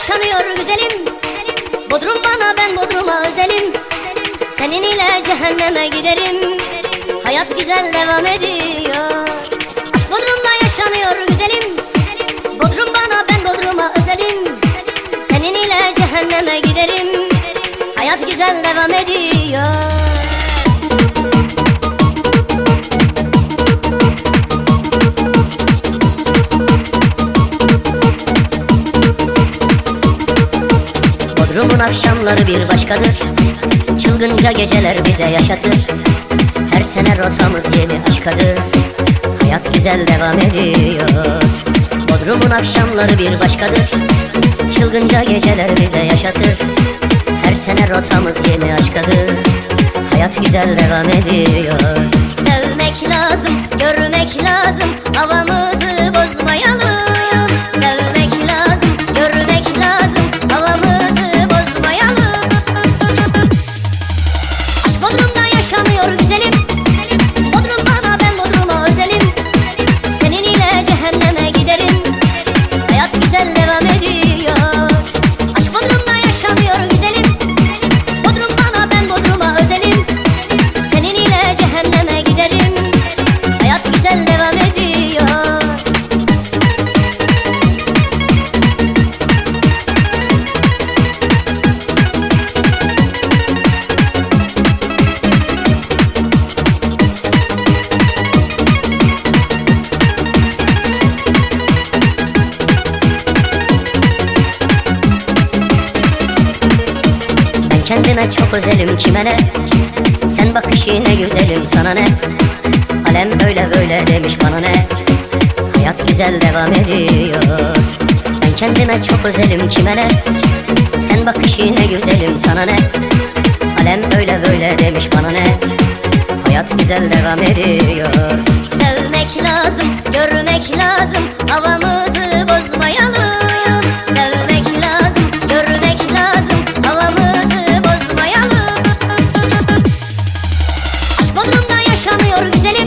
yaşanıyor güzelim. Bodrum bana ben Bodrum'a özelim. Senin ile cehenneme giderim. Hayat güzel devam ediyor. Aşk Bodrum'da yaşanıyor güzelim. Bodrum bana ben Bodrum'a özelim. Senin ile cehenneme giderim. Hayat güzel devam ediyor. Bodrum'un akşamları bir başkadır. Çılgınca geceler bize yaşatır. Her sene rotamız yeni aşkadır. Hayat güzel devam ediyor. Bodrum'un akşamları bir başkadır. Çılgınca geceler bize yaşatır. Her sene rotamız yeni aşkadır. Hayat güzel devam ediyor. Sevmek lazım, görmek lazım Havamızı yaşanıyor kendime çok özelim kime ne? Sen bakış yine güzelim sana ne? Alem öyle böyle demiş bana ne? Hayat güzel devam ediyor. Ben kendime çok özelim kime ne? Sen bakış yine güzelim sana ne? Alem öyle böyle demiş bana ne? Hayat güzel devam ediyor. Sevmek yaşanıyor güzelim